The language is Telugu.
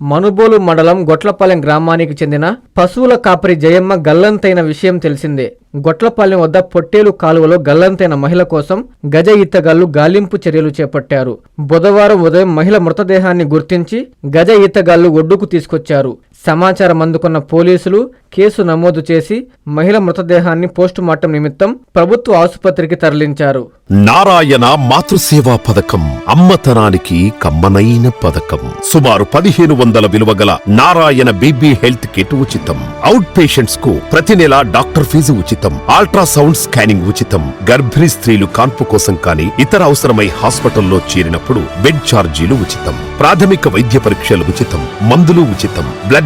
మనుబోలు మండలం గొట్లపాలెం గ్రామానికి చెందిన పశువుల కాపరి జయమ్మ గల్లంతైన విషయం తెలిసిందే. గొట్లపాలెం వద్ద పొట్టేలు కాలువలో గల్లంతైన మహిళ కోసం గజ ఈతగాళ్ళు గాలింపు చర్యలు చేపట్టారు. బుధవారం ఉదయం మహిళ మృతదేహాన్ని గుర్తించి గజ ఈతగాళ్ళు ఒడ్డుకు తీసుకొచ్చారు. సమాచారం అందుకున్న పోలీసులు కేసు నమోదు చేసి మహిళ మృతదేహాన్ని పోస్టుమార్టం నిమిత్తం ప్రభుత్వ ఆసుపత్రికి తరలించారు. నారాయణ మాతృసేవా పథకం అమ్మతనానికి కమ్మనైన పథకం. సుమారు పదిహేను వందల విలువ గల నారాయణ బీబీ హెల్త్ కిట్ ఉచితం. అవుట్ పేషెంట్స్కు ప్రతి నెల డాక్టర్ ఫీజు ఉచితం. అల్ట్రాసౌండ్ స్కానింగ్ ఉచితం. గర్భిణీ స్త్రీలు కాన్పు కోసం కానీ ఇతర అవసరమై హాస్పిటల్లో చేరినప్పుడు బెడ్ ఛార్జీలు ఉచితం. ప్రాథమిక వైద్య పరీక్షలు ఉచితం. మందులు ఉచితం. బ్లడ్